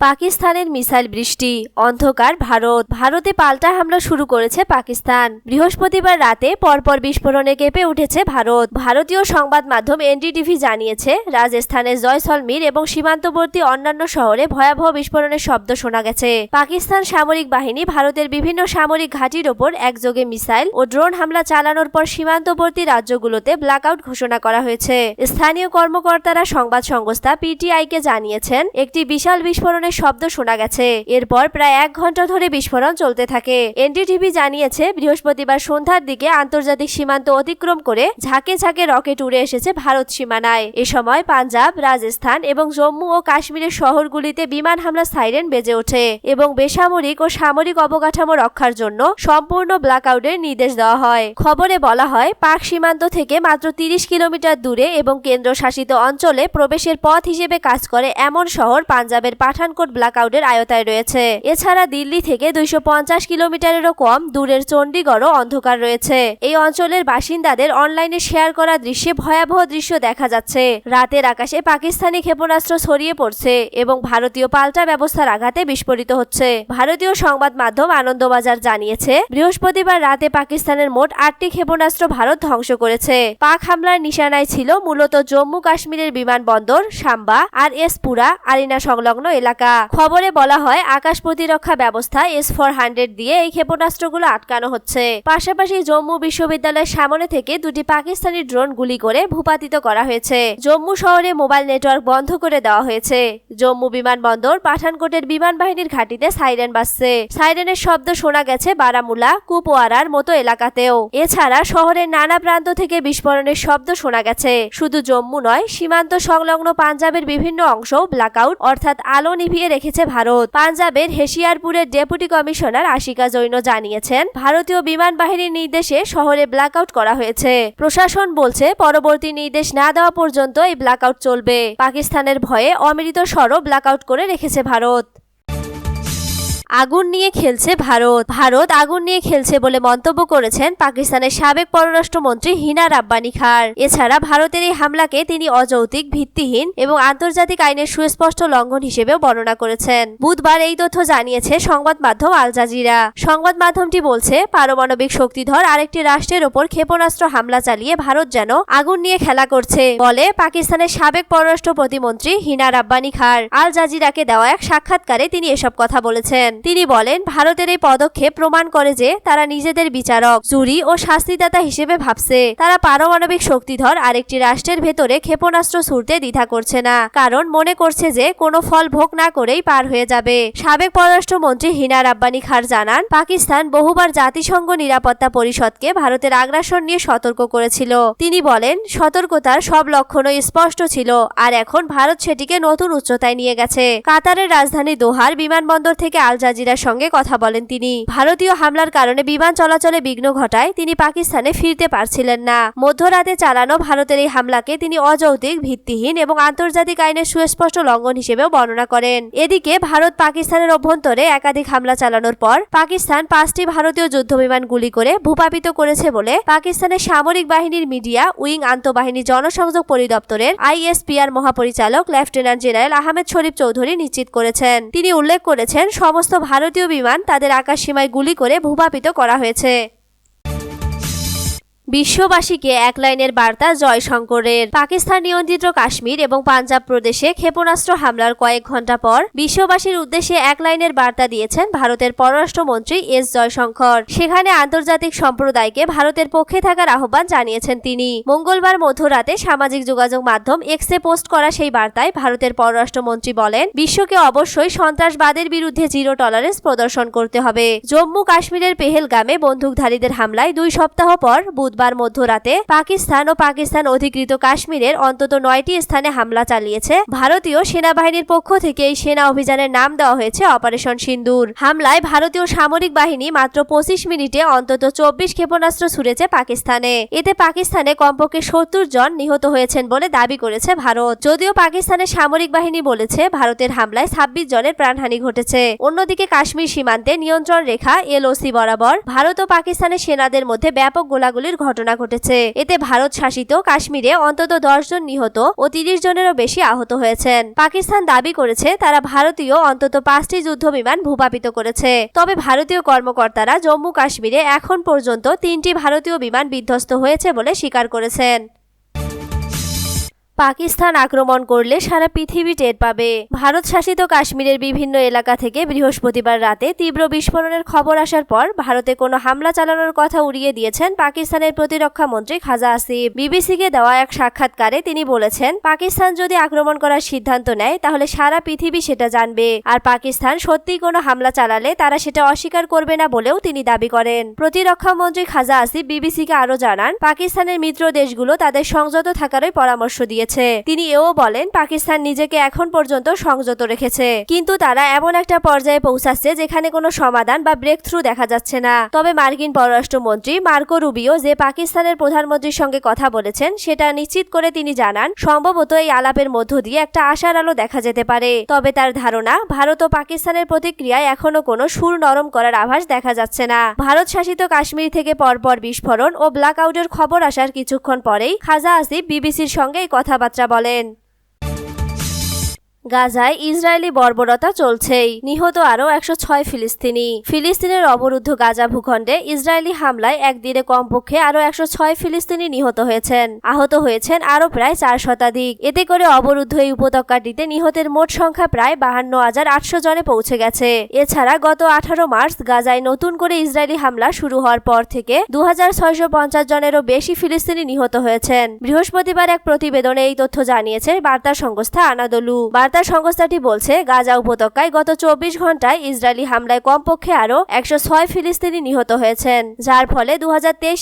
পাকিস্তানের মিসাইল বৃষ্টি, অন্ধকার ভারত। ভারতে পাল্টা হামলা শুরু করেছে পাকিস্তান। বৃহস্পতিবার রাতে পরপর বিস্ফোরণে কেঁপে উঠেছে ভারত। ভারতীয় সংবাদ মাধ্যম এনডিটিভি জানিয়েছে রাজস্থানের জয়সলমীর এবং সীমান্তবর্তী অন্যান্য শহরে ভয়াবহ বিস্ফোরণের শব্দ শোনা গেছে। পাকিস্তান সামরিক বাহিনী ভারতের বিভিন্ন সামরিক ঘাঁটির ওপর একযোগে মিসাইল ও ড্রোন হামলা চালানোর পর সীমান্তবর্তী রাজ্যগুলোতে ব্ল্যাকআউট ঘোষণা করা হয়েছে। স্থানীয় কর্মকর্তারা সংবাদ সংস্থা পিটিআইকে জানিয়েছেন, একটি বিশাল বিস্ফোরণের শব্দ শোনা গেছে। এরপর প্রায় এক ঘণ্টা ধরে বিস্ফোরণ চলতে থাকে। এনডিটিভি জানিয়েছে, বৃহস্পতিবার সন্ধ্যার দিকে আন্তর্জাতিক সীমান্ত অতিক্রম করে ঝাঁকে ঝাঁকে রকেট উড়ে এসেছে ভারত সীমানায়। এ সময় পাঞ্জাব, রাজস্থান এবং জম্মু ও কাশ্মীরের শহরগুলিতে বিমান হামলা সাইরেন বেজে ওঠে এবং বেসামরিক ও সামরিক অবকাঠামো রক্ষার জন্য সম্পূর্ণ ব্ল্যাকআউটের নির্দেশ দেওয়া হয়। খবরে বলা হয়, পাক সীমান্ত থেকে মাত্র তিরিশ কিলোমিটার দূরে এবং কেন্দ্রশাসিত অঞ্চলে প্রবেশের পথ হিসেবে কাজ করে এমন শহর পাঞ্জাবের পাঠানকোট ব্ল্যাকআউটের আয়তায় রয়েছে। এছাড়া দিল্লি থেকে দুইশো পঞ্চাশ কিলোমিটারেরও কম দূরের চণ্ডীগড়ও অন্ধকার রয়েছে। এই অঞ্চলের বাসিন্দাদের অনলাইনে শেয়ার করা দৃশ্যে ভয়াবহ দৃশ্য দেখা যাচ্ছে। রাতের আকাশে পাকিস্তানি ক্ষেপণাস্ত্র ছড়িয়ে পড়ছে এবং ভারতীয় পাল্টা ব্যবস্থার আঘাতে বিস্ফোরিত হচ্ছে। ভারতীয় সংবাদ মাধ্যম আনন্দবাজার জানিয়েছে, বৃহস্পতিবার রাতে পাকিস্তানের মোট আটটি ক্ষেপণাস্ত্র ভারত ধ্বংস করেছে। পাক হামলার নিশানায় ছিল মূলত জম্মু কাশ্মীরের বিমানবন্দর, সাম্বা, আর এসপুরা, আরিনা সংলগ্ন এলাকা। খবরে বলা হয়, আকাশ প্রতিরক্ষা ব্যবস্থা এস ফোর হান্ড্রেড দিয়ে এই ক্ষেপণাস্ত্রগুলো আটকানো হচ্ছে। পাশাপাশি জম্মু বিশ্ববিদ্যালয়ের সামনে থেকে দুটি পাকিস্তানি ড্রোন গুলি করে ভূপাতিত করা হয়েছে। জম্মু শহরে মোবাইল নেটওয়ার্ক বন্ধ করে দেওয়া হয়েছে। জম্মু বিমানবন্দর পাঠানকোটের বিমান বাহিনীর ঘাঁটিতে সাইরেন বাজছে। সাইরেনের শব্দ শোনা গেছে বারামুলা, কুপওয়ারার মতো এলাকাতেও। এছাড়া শহরের নানা প্রান্ত থেকে বিস্ফোরণের শব্দ শোনা গেছে। শুধু জম্মু নয়, সীমান্ত সংলগ্ন পাঞ্জাবের বিভিন্ন অংশও ব্ল্যাকআউট অর্থাৎ আলো নিভিয়ে রেখেছে ভারত। পাঞ্জাবের হেশিয়ারপুরের ডেপুটি কমিশনার আশিকা জৈন জানিয়েছেন, ভারতীয় বিমান বাহিনীর নির্দেশে শহরে ব্ল্যাক আউট করা হয়েছে। প্রশাসন বলছে, পরবর্তী নির্দেশ না দেওয়া পর্যন্ত এই ব্ল্যাকআউট চলবে। পাকিস্তানের ভয়ে অমৃত সরও ব্ল্যাকআউট করে রেখেছে ভারত। আগুন নিয়ে খেলছে ভারত। ভারত আগুন নিয়ে খেলছে বলে মন্তব্য করেছেন পাকিস্তানের সাবেক পররাষ্ট্রমন্ত্রী হিনা রাব্বানি খার এছাড়া ভারতের এই হামলাকে তিনি অযৌক্তিক, ভিত্তিহীন এবং আন্তর্জাতিক আইনের সুস্পষ্ট লঙ্ঘন হিসেবেও বর্ণনা করেছেন। বুধবার এই তথ্য জানিয়েছে সংবাদ মাধ্যম আল জাজিরা। সংবাদ মাধ্যমটি বলছে, পারমাণবিক শক্তিধর আরেকটি রাষ্ট্রের ওপর ক্ষেপণাস্ত্র হামলা চালিয়ে ভারত যেন আগুন নিয়ে খেলা করছে বলে পাকিস্তানের সাবেক পররাষ্ট্র প্রতিমন্ত্রী হিনা রাব্বানি খার আল জাজিরাকে দেওয়া এক সাক্ষাৎকারে তিনি এসব কথা বলেছেন। তিনি বলেন, ভারতের এই পদক্ষেপ প্রমাণ করে যে তারা নিজেদের বিচারক, জুরি ও শাস্তিদাতা হিসেবে ভাবছে। তারা পারমাণবিক শক্তিধর আরেকটি রাষ্ট্রের ভেতরে ক্ষেপণাস্ত্র ছুড়তে দ্বিধা করছে না। কারণ মনে করছে যে কোনো ফল ভোগ না করেই পার হয়ে যাবে। সাবেক পররাষ্ট্রমন্ত্রী হিনা রাব্বানি খার জানান, পাকিস্তান বহুবার জাতিসংঘ নিরাপত্তা পরিষদকে ভারতের আগ্রাসন নিয়ে সতর্ক করেছিল। তিনি বলেন, সতর্কতার সব লক্ষণই স্পষ্ট ছিল, আর এখন ভারত সেটিকে নতুন উচ্চতায় নিয়ে গেছে। কাতারের রাজধানী দোহার বিমানবন্দর থেকে আল জাজিরার সঙ্গে কথা বলেন তিনি। ভারতীয় হামলার কারণে বিমান চলাচলে বিঘ্ন ঘটায় তিনি পাকিস্তানে ফিরতে পারছিলেন না। মধ্যরাতে চালানো ভারতের এই হামলাকে তিনি অযৌক্তিক, ভিত্তিহীন এবং আন্তর্জাতিক আইনের সুস্পষ্ট লঙ্ঘন হিসেবেও বর্ণনা করেন। এদিকে ভারত পাকিস্তানের অভ্যন্তরে একাধিক হামলা চালানোর পর পাকিস্তান পাঁচটি ভারতীয় যুদ্ধবিমান গুলি করে ভূপাপিত করেছে বলে পাকিস্তানের সামরিক বাহিনীর মিডিয়া উইং আন্তঃবাহিনী জনসংযোগ পরিদপ্তরের আইএসপিআর মহাপরিচালক লেফটেন্যান্ট জেনারেল আহমেদ শরীফ চৌধুরী নিশ্চিত করেছেন। তিনি উল্লেখ করেছেন, সমস্ত ভারতীয় বিমান তাদের আকাশসীমায় গুলি করে ভূপাপিত করা হয়েছে। বিশ্ববাসীকে এক লাইনের বার্তা জয়শঙ্করের। পাকিস্তান নিয়ন্ত্রিত কাশ্মীর এবং পাঞ্জাব প্রদেশে ক্ষেপণাস্ত্র হামলার কয়েক ঘণ্টা পর বিশ্ববাসীর উদ্দেশ্যে এক লাইনের বার্তা দিয়েছেন ভারতের পররাষ্ট্রমন্ত্রী এস জয়শঙ্কর। সেখানে আন্তর্জাতিক সম্প্রদায়কে ভারতের পক্ষে থাকার আহ্বান জানিয়েছেন তিনি। মঙ্গলবার মধ্যরাতে সামাজিক যোগাযোগ মাধ্যম এক্সে পোস্ট করা সেই বার্তায় ভারতের পররাষ্ট্রমন্ত্রী বলেন, বিশ্বকে অবশ্যই সন্ত্রাসবাদের বিরুদ্ধে জিরো টলারেন্স প্রদর্শন করতে হবে। জম্মু কাশ্মীরের পেহেলগামে বন্দুকধারীদের হামলায় দুই সপ্তাহ পর বুধ বুধবার মধ্যরাতে পাকিস্তান ও পাকিস্তান অধিকৃত কাশ্মীরের অন্তত নয়টি স্থানে হামলা চালিয়েছে। ভারতীয় সেনাবাহিনীর পক্ষ থেকে এই সেনা অভিযানের নাম দেওয়া হয়েছে অপারেশন সিন্দুর। হামলায় ভারতীয় সামরিক বাহিনী মাত্র পঁচিশ মিনিটে অন্তত চব্বিশ ক্ষেপণাস্ত্র ছুড়েছে পাকিস্তানে। এতে পাকিস্তানে কমপক্ষে সত্তর জন নিহত হয়েছেন বলে দাবি করেছে ভারত। যদিও পাকিস্তানের সামরিক বাহিনী বলেছে, ভারতের হামলায় ছাব্বিশ জনের প্রাণহানি ঘটেছে। অন্যদিকে কাশ্মীর সীমান্তে নিয়ন্ত্রণ রেখা এলওসি বরাবর ভারত ও পাকিস্তানের সেনাদের মধ্যে ব্যাপক গোলাগুলির ঘটনা ঘটেছে। এতে ভারত শাসিত কাশ্মীরে অন্তত জন নিহত ও তিরিশ জনেরও বেশি আহত হয়েছেন। পাকিস্তান দাবি করেছে, তারা ভারতীয় অন্তত পাঁচটি যুদ্ধ বিমান ভূপাপিত করেছে। তবে ভারতীয় কর্মকর্তারা জম্মু কাশ্মীরে এখন পর্যন্ত তিনটি ভারতীয় বিমান বিধ্বস্ত হয়েছে বলে স্বীকার করেছেন। পাকিস্তান আক্রমণ করলে সারা পৃথিবী টের পাবে। ভারত শাসিত কাশ্মীরের বিভিন্ন এলাকা থেকে বৃহস্পতিবার রাতে তীব্র বিস্ফোরণের খবর আসার পর ভারতে কোনো হামলা চালানোর কথা উড়িয়ে দিয়েছেন পাকিস্তানের প্রতিরক্ষা মন্ত্রী খাজা আসিফ। বিবিসিকে দেওয়া এক সাক্ষাৎকারে তিনি বলেছেন, পাকিস্তান যদি আক্রমণ করার সিদ্ধান্ত নেয়, তাহলে সারা পৃথিবী সেটা জানবে। আর পাকিস্তান সত্যিই কোনো হামলা চালালে তারা সেটা অস্বীকার করবে না বলেও তিনি দাবি করেন। প্রতিরক্ষা মন্ত্রী খাজা আসিফ বিবিসিকে আরও জানান, পাকিস্তানের মিত্র দেশগুলো তাদের সংযত থাকারই পরামর্শ দিয়েছে। তিনি এও বলেন, পাকিস্তান নিজেকে এখন পর্যন্ত সংযত রেখেছে। কিন্তু তারা এমন একটা পর্যায়ে পৌঁছাচ্ছে যেখানে কোনো সমাধান বা ব্রেক থ্রু দেখা যাচ্ছে না। তবে মার্কিন পররাষ্ট্রমন্ত্রী মার্কো রুবিও যে পাকিস্তানের প্রধানমন্ত্রীর সঙ্গে কথা বলেছেন, সেটা নিশ্চিত করে তিনি জানান, সম্ভবত এই আলাপের মধ্য দিয়ে একটা আশার আলো দেখা যেতে পারে। তবে তার ধারণা, ভারত ও পাকিস্তানের প্রতিক্রিয়ায় এখনও কোনো সুর নরম করার আভাস দেখা যাচ্ছে না। ভারত শাসিত কাশ্মীর থেকে পরপর বিস্ফোরণ ও ব্ল্যাক আউটের খবর আসার কিছুক্ষণ পরেই খাজা আসিফ বিবিসির সঙ্গে এই কথাবার্তা বলেন। গাজায় ইসরায়েলি বর্বরতা চলছেই। নিহত আরও একশো ছয় ফিলিস্তিনি। ফিলিস্তিনের অবরুদ্ধ গাজা ভূখণ্ডে ইসরায়েলি হামলায় একদিনে কমপক্ষে আরও একশো ছয় ফিলিস্তিনি নিহত হয়েছেন। আহত হয়েছেন আরও প্রায় চার শতাধিক। এতে করে অবরুদ্ধ এই উপত্যকাটিতে নিহতের মোট সংখ্যা প্রায় বাহান্ন হাজার আটশো জনে পৌঁছে গেছে। এছাড়া গত আঠারো মার্চ গাজায় নতুন করে ইসরায়েলি হামলা শুরু হওয়ার পর থেকে দু হাজার ছয়শো পঞ্চাশ জনেরও বেশি ফিলিস্তিনি নিহত হয়েছেন। বৃহস্পতিবার এক প্রতিবেদনে এই তথ্য জানিয়েছে বার্তা সংস্থা আনাদলু। বার্তা সংস্থাটি বলছে, গাজা উপত্যকায় গত চব্বিশ ঘন্টায় ইসরায়েলি হামলায় কমপক্ষে আরও একশো ছয় ফিলিস্তিনি নিহত হয়েছেন। যার ফলে দু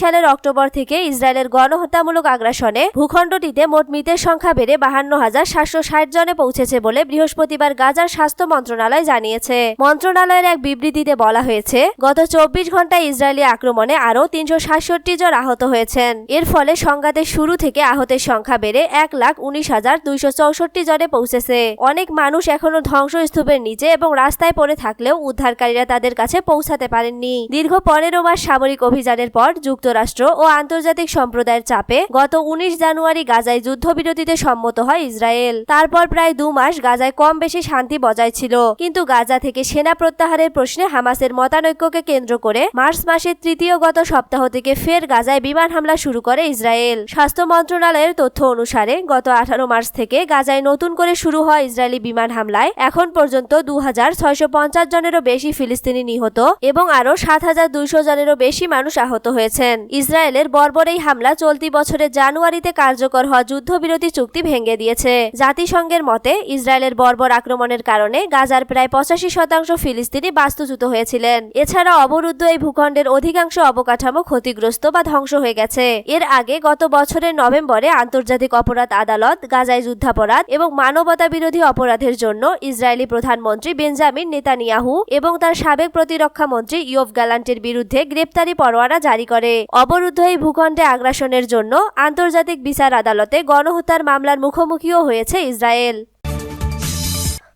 সালের অক্টোবর থেকে ইসরায়েলের গণহত্যামূলক আগ্রাসনে ভূখণ্ডটিতে মোট মৃতের সংখ্যা বেড়ে বাহান্ন হাজার সাতশো ষাট জনে পৌঁছেছে বলে বৃহস্পতিবার গাজার স্বাস্থ্য মন্ত্রণালয় জানিয়েছে। মন্ত্রণালয়ের এক বিবৃতিতে বলা হয়েছে, গত চব্বিশ ঘন্টায় ইসরায়েলি আক্রমণে আরও তিনশো সাতষট্টি জন আহত হয়েছেন। এর ফলে সংঘাতের শুরু থেকে আহতের সংখ্যা বেড়ে এক লাখ উনিশ হাজার দুইশো চৌষট্টি জনে পৌঁছেছে। অনেক মানুষ এখনও ধ্বংসস্তূপের নিচে এবং রাস্তায় পড়ে থাকলেও উদ্ধারকারীরা তাদের কাছে পৌঁছাতে পারেননি। দীর্ঘ পনেরো মাস সামরিক অভিযানের পর যুক্তরাষ্ট্র ও আন্তর্জাতিক সম্প্রদায়ের চাপে গত উনিশ জানুয়ারি গাজায় যুদ্ধবিরতিতে সম্মত হয় ইসরায়েল। তারপর প্রায় দু মাস গাজায় কম বেশি শান্তি বজায় ছিল। কিন্তু গাজা থেকে সেনা প্রত্যাহারের প্রশ্নে হামাসের মতানৈক্যকে কেন্দ্র করে মার্চ মাসের তৃতীয় গত সপ্তাহ থেকে ফের গাজায় বিমান হামলা শুরু করে ইসরায়েল। স্বাস্থ্য মন্ত্রণালয়ের তথ্য অনুসারে গত আঠারো মার্চ থেকে গাজায় নতুন করে শুরু হয় ইসরায়েলি বিমান হামলায় এখন পর্যন্ত দু হাজার ছয়শো পঞ্চাশ জনেরও বেশি ফিলিস্তিনি নিহত এবং আরও সাত হাজার দুইশো জনেরও বেশি মানুষ আহত হয়েছেন। ইসরায়েলের বর্বর এই হামলা চলতি বছরের জানুয়ারিতে কার্যকর হওয়া যুদ্ধবিরতি চুক্তি ভেঙে দিয়েছে। জাতিসংঘের মতে, ইসরায়েলের বর্বর আক্রমণের কারণে গাজার প্রায় পঁচাশি শতাংশ ফিলিস্তিনি বাস্তুচ্যুত হয়েছিলেন। এছাড়া অবরুদ্ধ এই ভূখণ্ডের অধিকাংশ অবকাঠামো ক্ষতিগ্রস্ত বা ধ্বংস হয়ে গেছে। এর আগে গত বছরের নভেম্বরে আন্তর্জাতিক অপরাধ আদালত, গাজায় যুদ্ধাপরাধ এবং মানবতা বিরোধী অপরাধের জন্য ইসরায়েলি প্রধানমন্ত্রী বেঞ্জামিন নেতানিয়াহু এবং তার সাবেক প্রতিরক্ষা মন্ত্রী ইয়ফ গ্যালান্টের বিরুদ্ধে গ্রেপ্তারি পরোয়ানা জারি করে। অবরুদ্ধ এই ভূখণ্ডে আগ্রাসনের জন্য আন্তর্জাতিক বিচার আদালতে গণহত্যার মামলার মুখোমুখিও হয়েছে ইসরায়েল।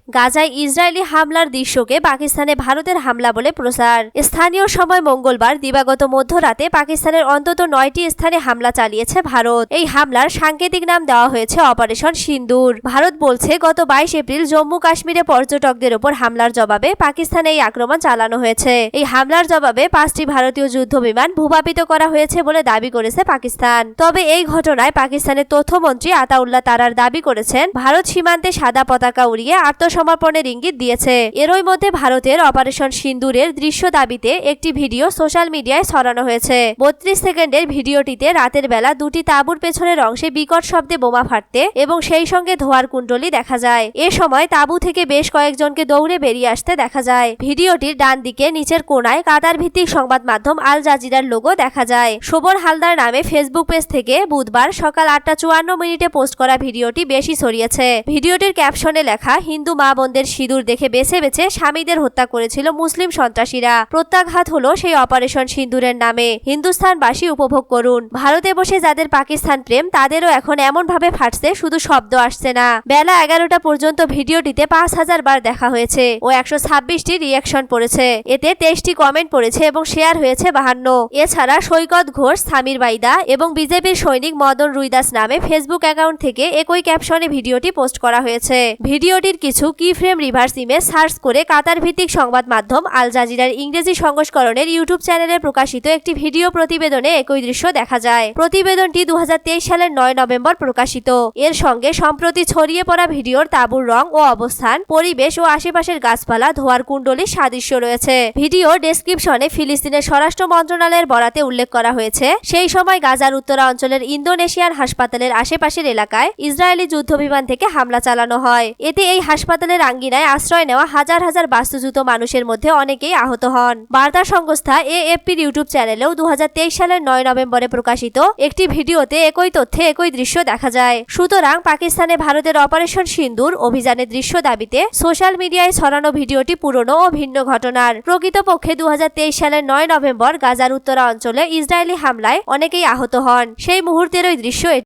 গাজায় ইসরায়েলি হামলার দৃশ্যকে পাকিস্তানে ভারতের হামলা বলে প্রচার। স্থানীয় সময় মঙ্গলবার দিবাগত মধ্যরাতে পাকিস্তানের অন্তত নয়টি স্থানে হামলা চালিয়েছে ভারত। এই হামলার সাংকেতিক নাম দেওয়া হয়েছে অপারেশন সিন্দুর। ভারত বলছে, গত বাইশ এপ্রিল জম্মু কাশ্মীরে পর্যটকদের ওপর হামলার জবাবে পাকিস্তানে এই আক্রমণ চালানো হয়েছে। এই হামলার জবাবে পাঁচটি ভারতীয় যুদ্ধ বিমান ভূপাপিত করা হয়েছে বলে দাবি করেছে পাকিস্তান। তবে এই ঘটনায় পাকিস্তানের তথ্যমন্ত্রী আতাউল্লাহ তারার দাবি করেছেন, ভারত সীমান্তে সাদা পতাকা উড়িয়ে আত্মস সমর্পণের ইঙ্গিত দিয়েছে। এরই মধ্যে ভারতের অপারেশন সিন্দুরের দৃশ্য দাবিতে একটি ভিডিও সোশ্যাল মিডিয়ায় ছড়ানো হয়েছে। বত্রিশ সেকেন্ডের ভিডিওটিতে রাতের বেলা দুটি তাঁবুর পেছনের অংশে বিকট শব্দে বোমা ফাটতে এবং সেই সঙ্গে ধোয়ার কুণ্ডলি দেখা যায়। এ সময় তাঁবু থেকে বেশ কয়েকজনকে দৌড়ে বেরিয়ে আসতে দেখা যায়। ভিডিওটির ডান দিকে নিচের কোনায় কাতার ভিত্তিক সংবাদ মাধ্যম আল জাজিরার লোগো দেখা যায়। শোভন হালদার নামে ফেসবুক পেজ থেকে বুধবার সকাল আটটা চুয়ান্ন মিনিটে পোস্ট করা ভিডিওটি বেশি ছড়িয়েছে। ভিডিওটির ক্যাপশনে লেখা, হিন্দু মা বোনদের সিঁদুর দেখে বেছে বেছে স্বামীদের হত্যা করেছিল মুসলিম সন্ত্রাসীরা। প্রত্যাঘাত হলো সেই অপারেশন সিঁদুরের নামে। হিন্দুস্তানবাসী উপভোগ করুন। ভারতে বসে যাদের পাকিস্তান প্রেম, তাদেরও এখন এমন ভাবে ফাটছে শুধু শব্দ আসছে না। বেলা এগারোটা পর্যন্ত ভিডিওটিতে পাঁচ হাজার বার দেখা হয়েছে ও একশো ছাব্বিশটি রিয়াকশন পড়েছে। এতে তেইশটি কমেন্ট পড়েছে এবং শেয়ার হয়েছে বাহান্ন। এছাড়া সৈকত ঘোষ, সামির বাইদা এবং বিজেপির সৈনিক মদন রুইদাস নামে ফেসবুক অ্যাকাউন্ট থেকে একই ক্যাপশনে ভিডিওটি পোস্ট করা হয়েছে। ভিডিওটির কিছু কি ফ্রেম রিভার্স ইমেজ সার্চ করে কাতার ভিত্তিক সংবাদ মাধ্যম আল জাজিরার ইংরেজি সংস্করণের ইউটিউব চ্যানেলে প্রকাশিত একটি ভিডিও প্রতিবেদনে একই দৃশ্য দেখা যায়। প্রতিবেদনটি দুই হাজার তেইশ সালের নয় নভেম্বর প্রকাশিত। এর সঙ্গে সম্প্রতি ছড়িয়ে পড়া ভিডিওর তাঁবুর রং ও অবস্থান, পরিবেশ ও আশেপাশের গাছপালা, ধোয়ার কুণ্ডলীর সাদৃশ্য রয়েছে। ভিডিও ডেসক্রিপশনে ফিলিস্তিনের স্বরাষ্ট্র মন্ত্রণালয়ের বরাতে উল্লেখ করা হয়েছে, সেই সময় গাজার উত্তরা অঞ্চলের ইন্দোনেশিয়ান হাসপাতালের আশেপাশের এলাকায় ইসরায়েলি যুদ্ধবিমান থেকে হামলা চালানো হয়। এতে এই হাসপাতালের আঙ্গিনায় আশ্রয় নেওয়া হাজার হাজার বাস্তুচ্যুত মানুষের মধ্যে অনেকেই আহত হন। বার্তা সংস্থা এএফপির ইউটিউব চ্যানেলেও দু হাজার তেইশ সালের নয় নভেম্বরে প্রকাশিত একটি ভিডিওতে একই তথ্যে একই দৃশ্য দেখা যায়। সুতরাং পাকিস্তানে ভারতের অপারেশন সিন্দুর অভিযানের দৃশ্য দাবিতে সোশ্যাল মিডিয়ায় ছড়ানো ভিডিওটি পুরনো ও ভিন্ন ঘটনার। প্রকৃতপক্ষে দু হাজার তেইশ সালের নয় নভেম্বর গাজার উত্তরা অঞ্চলে ইসরায়েলি হামলায় অনেকেই আহত হন। সেই মুহূর্তের ওই দৃশ্য।